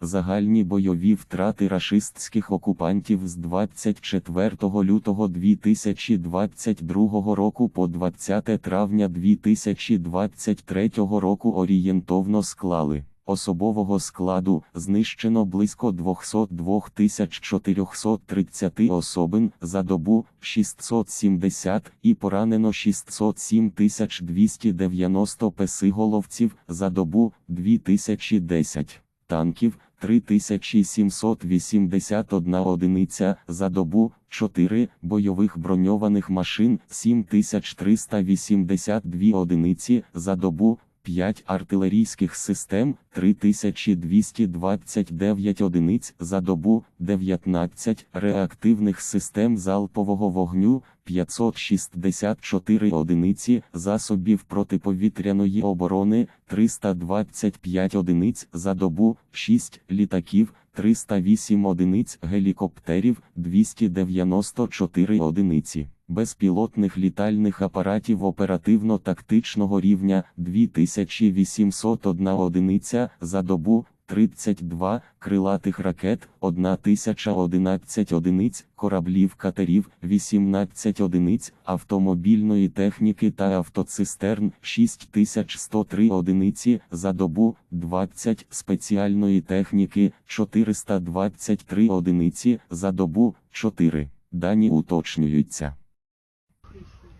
Загальні бойові втрати рашистських окупантів з 24 лютого 2022 року по 20 травня 2023 року орієнтовно склали. Особового складу знищено близько 202 430 особин за добу 670 і поранено 607 290 песиголовців за добу 2010 танків 3781 одиниця за добу, 4 бойових броньованих машин 7382 одиниці за добу, 5 артилерійських систем 3229 одиниць за добу, 19 реактивних систем залпового вогню 564 одиниці засобів протиповітряної оборони 325 одиниць за добу, 6 літаків 308 одиниць гелікоптерів 294 одиниці. Безпілотних літальних апаратів оперативно-тактичного рівня 2801 одиниця за добу, 32 крилатих ракет, 1011 одиниць, кораблів катерів, 18 одиниць, автомобільної техніки та автоцистерн, 6103 одиниці за добу, 20 спеціальної техніки, 423 одиниці за добу, 4. Дані уточнюються.